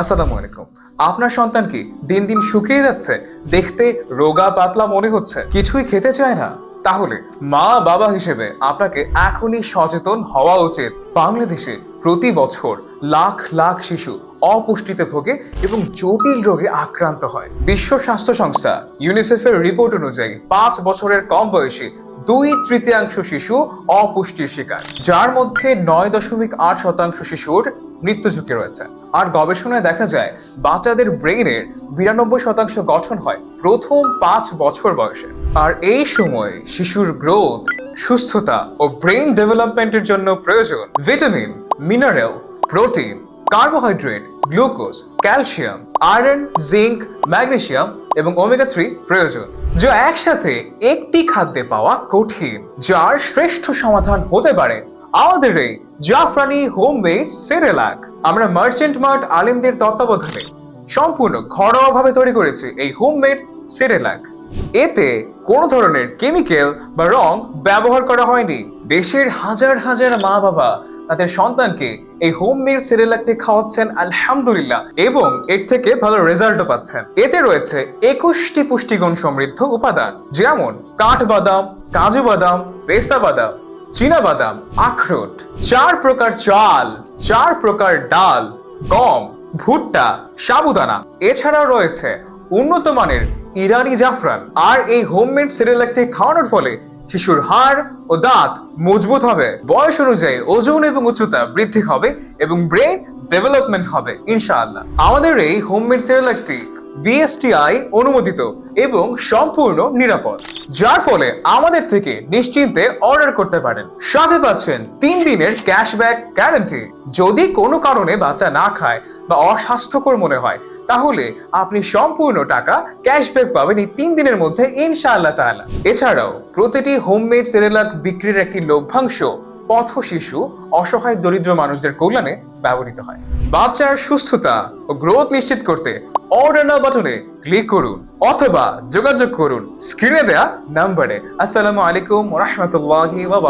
আসসালামু আলাইকুম। আপনার সন্তান কি দিন দিন শুকিয়ে যাচ্ছে? দেখতে রোগা পাতলা মনে হচ্ছে। কিছুই খেতে চায় না। তাহলে মা বাবা হিসেবে আপনাকে এখনই সচেতন হওয়া উচিত। বাংলাদেশে প্রতি বছর লাখ লাখ শিশু অপুষ্টিতে ভোগে এবং জটিল রোগে আক্রান্ত হয়। বিশ্ব স্বাস্থ্য সংস্থা ইউনিসেফের রিপোর্ট অনুযায়ী পাঁচ বছরের কম বয়সী দুই তৃতীয়াংশ শিশু অপুষ্টির শিকার, যার মধ্যে নয় দশমিক আট শতাংশ শিশুর মৃত্যু ঝুঁকি রয়েছে। আর গবেষণায় দেখা যায়, বাচ্চাদের ব্রেইনের বিরানব্বই শতাংশ গঠন হয় প্রথম পাঁচ বছর বয়সে। আর এই সময় শিশুর গ্রোথ, সুস্থতা ও ব্রেইন ডেভেলপমেন্টের জন্য প্রয়োজন vitamin, mineral, protein, carbohydrate, glucose, calcium, iron, zinc, magnesium এবং ওমেগা থ্রি প্রয়োজন, যা একসাথে একটি খাদ্যে পাওয়া কঠিন, যার শ্রেষ্ঠ সমাধান হতে পারে আমাদের এই জাফরানি হোমমেড সেরেলাক, আমরা মার্চেন্ট মার্ট আলিমদের তত্ত্বাবধানে সম্পূর্ণ ঘরোয়াভাবে তৈরি করেছি এই হোমমেড সেরেলাক। এতে কোনো ধরনের কেমিক্যাল বা রং ব্যবহার করা হয়নি। দেশের হাজার হাজার মা বাবা তাদের সন্তানকে এই হোম মেড সিরিয়ালটি খাওয়াচ্ছেন, আলহামদুলিল্লাহ, এবং এর থেকে ভালো রেজাল্টও পাচ্ছেন। এতে রয়েছে একুশটি পুষ্টিগুণ সমৃদ্ধ উপাদান, যেমন কাঠবাদাম, কাজু বাদাম, পেস্তা বাদাম চীনা বাদাম আখরোট, চার প্রকার চাল, চার প্রকার ডাল, গম, ভুট্টা, সাবুদানা। এছাড়াও রয়েছে উন্নত মানের ইরানি জাফরান। আর এই হোমমেড সিরিয়ালটি খাওয়ানোর ফলে শিশুর হাড় ও দাঁত মজবুত হবে। বয়স অনুযায়ী ওজন এবং উচ্চতা বৃদ্ধি হবে এবং ব্রেন ডেভেলপমেন্ট হবে, ইনশাআল্লাহ। আমাদের এই হোমমেড সিরিয়ালটি বিএসটিআই অনুমোদিত এবং সম্পূর্ণ নিরাপদ, যার ফলে আমাদের থেকে নিশ্চিন্তে অর্ডার করতে পারেন। সাথে পাচ্ছেন তিন দিনের ক্যাশব্যাক গ্যারান্টি। যদি কোনো কারণে বাচ্চা না খায় বা অস্বাস্থ্যকর মনে হয়, তাহলে আপনি সম্পূর্ণ টাকা ক্যাশব্যাক পাবেন এই তিন দিনের মধ্যে, ইনশাআল্লাহ তাআলা। এছাড়াও প্রতিটি হোমমেড সেরেলাক বিক্রির একটি লভ্যাংশ পথ শিশু অসহায় দরিদ্র মানুষদের কল্যাণে ব্যবহৃত হয়। বাচ্চার সুস্থতা ও গ্রোথ নিশ্চিত করতে অর্ডার নাও বাটনে ক্লিক করুন অথবা যোগাযোগ করুন। স্ক্রিনে দেয়া নাম্বারে আসসালামু আলাইকুম রহমতুল্লাহি ওয়া